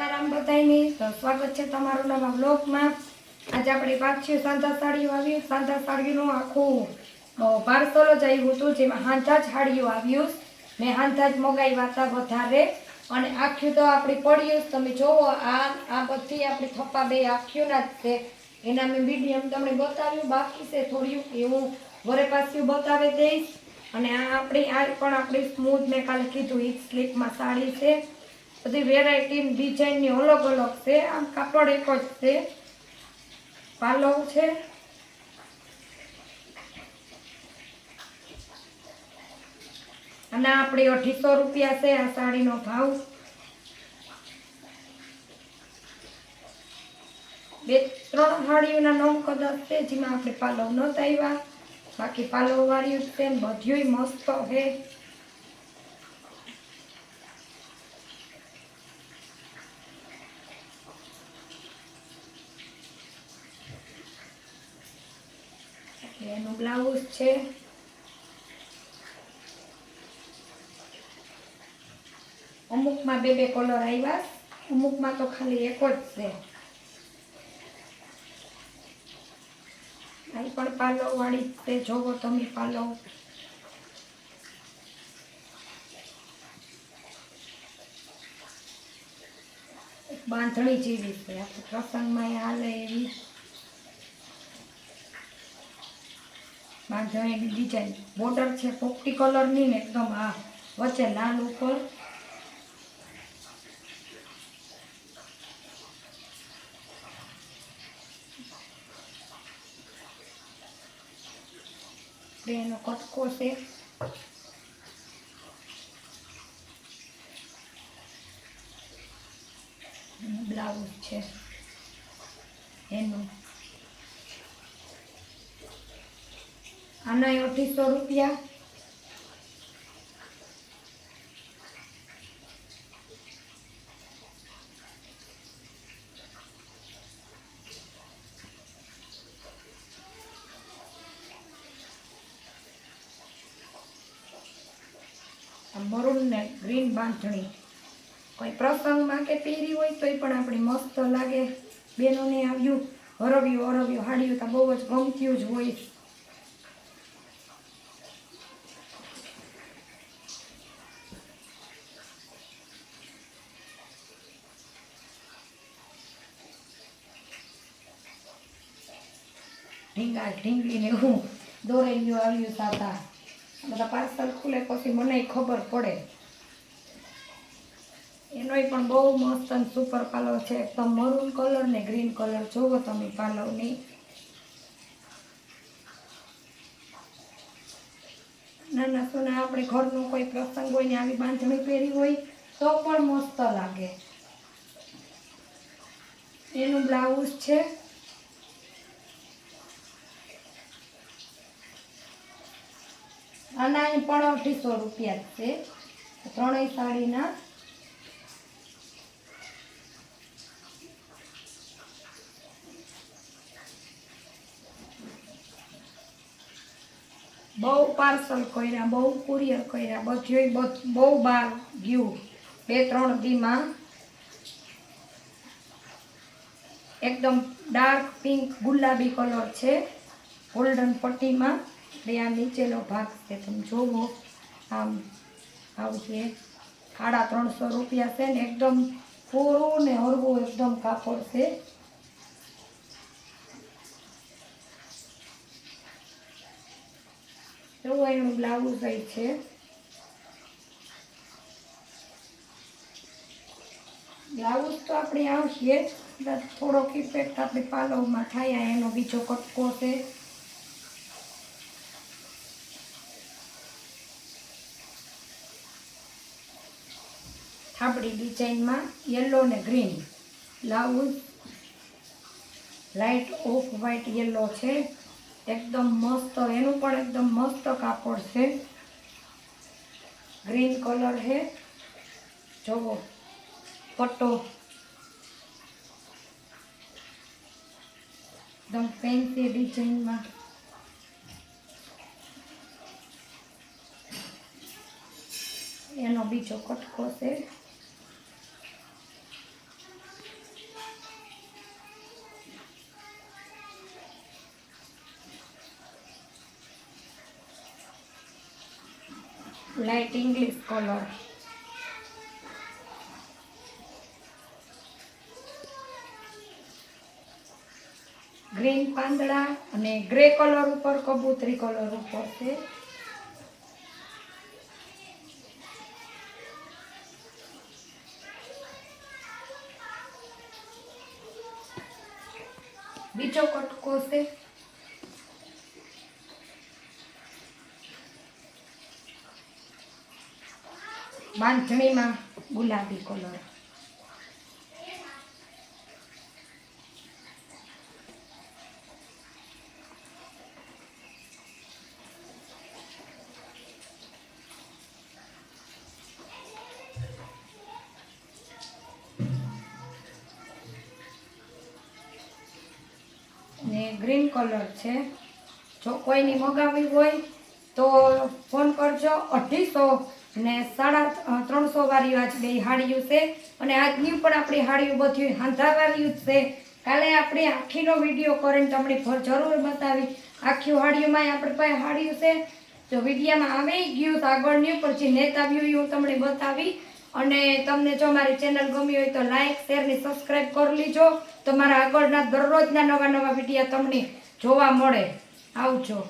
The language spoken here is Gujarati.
સીતારામ બધાયની. તો સ્વાગત છે તમારું નવા બ્લોગમાં આજે આપણે પાછી સાંધા સાડીઓ આવી. સાંધા સાડીનું આખું પાર્સલ જ આવ્યું હતું, જેમાં હાંધા સાડીઓ આવ્યું. મેં હાંધા જ મગાવ્યા હતા વધારે. અને આખ્યું તો આપણી પડ્યું તમે જોવો, આ આ બધી આપણી થપ્પા બે આખ્યુંના જ છે. એના મેં મીડિયમ તમને બતાવ્યું. બાકી છે થોડ્યું એ હું વરે પાછું બતાવી દઈશ. અને આ આપણી, આ પણ આપણી સ્મૂથ મેં કાલે કીધું, ઈ સ્લીપમાં સાડી છે. બધી વેરાયટી ડિઝાઇનની અલગ અલગ છે. આમ કાપડ એક જ છે. પાલવ છે. અને આપણે અઢીસો રૂપિયા છે આ સાડીનો ભાવ. બે, ત્રણ સાડીઓના નવ કદાચ છે, જેમાં આપણે પાલવ નહોતા આવ્યા બાકી પાલવ વાળ્યું છે બધ્યુંય મસ્ત છે. એનું બ્લાઉઝ છે. અમુકમાં બે બે કલર આવ્યા અમુકમાં તો ખાલી એક જ છે. અહીં પણ પાલવ વાળી તે જોવો તમે પાલવ બાંધણી જેવી છે આપણે પ્રસંગમાં હાલે એવી. બાંધણીની ડિઝાઇન બોર્ડર છે પોપટી કલરની ને એકદમ આ વચ્ચે લાલ ઉપર. એનો કટકો છે. બ્લાઉઝ છે. એનું આના અઢીસો રૂપિયા. મરૂન ને ગ્રીન બાંધણી. કોઈ પ્રસંગમાં કે પહેરી હોય તોય પણ આપણી મસ્ત લાગે. બેનોને આવ્યું, હરવ્યું હરવ્યું, હાડ્યું તો બહુ જ ગમત્યું જ હોય. ઢીંગા, ઢીંગલીને એવું દોરેલું આવ્યું સાતા બધા પાર્સલ ખુલે પછી મને ખબર પડે. એનોય પણ બહુ મસ્ત અને સુપર પાલવ છે. એકદમ મરૂન કલર ને ગ્રીન કલર જોવો તમે પાલવની નાના સોના, આપણે ઘરનો કોઈ પ્રસંગ હોય ને આવી બાંધણી પહેરી હોય તો પણ મસ્ત લાગે. એનું બ્લાઉઝ છે. આના અહીં પણ અઢીસો રૂપિયા છે. ત્રણેય સાડીના. બહુ પાર્સલ કર્યા, બહુ કુરિયર કર્યા, બધું બહુ બહાર ગયું. બે, ત્રણ દીમાં. એકદમ ડાર્ક પિંક ગુલાબી કલર છે. ગોલ્ડન પટ્ટીમાં. એટલે આ નીચેનો ભાગ છે તમે જોવો આમ આવશે સાડા ત્રણસો રૂપિયા છે ને એકદમ પૂરું ને હળવું એકદમ કાપડ છે એવું એનું બ્લાઉઝ હોય છે બ્લાઉઝ તો આપણે આવશે જ કદાચ થોડોક ઇફેક્ટ આપણી પાલવમાં થાય એનો બીજો કટકો છે થાબડી ડિઝાઇનમાં યલો ને green blouse light off white yellow છે. એકદમ મસ્ત, એનું પણ એકદમ મસ્ત કાપડ છે. ગ્રીન કલર છે. જોવો પટ્ટો એકદમ ફેન્સી ડિઝાઇનમાં. એનો બીજો કટકો છે. લાઇટ ઇંગ્લિશ કલર ગ્રીન પાંદડા અને ગ્રે કલર ઉપર, કબૂતરી કલર ઉપર છે. બીજો કટકો છે. બાંધણીમાં ગુલાબી કલર. ને ગ્રીન કલર છે. જો કોઈની મગાવી હોય તો ફોન કરજો અઢીસો ને સાડા ત્રણસો વાળી આજ બે હાડીયું છે. અને આજની પણ આપણી હાડીયું બધી હાંધાવાળીયું જ છે. કાલે આપણે આખીનો વીડિયો કરીને તમને જરૂર બતાવી. આખી હાડીઓમાં આપણી પાસે હાડિયું છે. જો વિડીયામાં આવી ગયું તો આગળની પર જે નેત આવ્યું એ હું તમને બતાવી. અને તમને જો મારી ચેનલ ગમી હોય તો લાઇક શેર ને સબસ્ક્રાઈબ કરી લીજો. તો મારા આગળના દરરોજના નવા નવા વિડીયા તમને જોવા મળે. આવજો.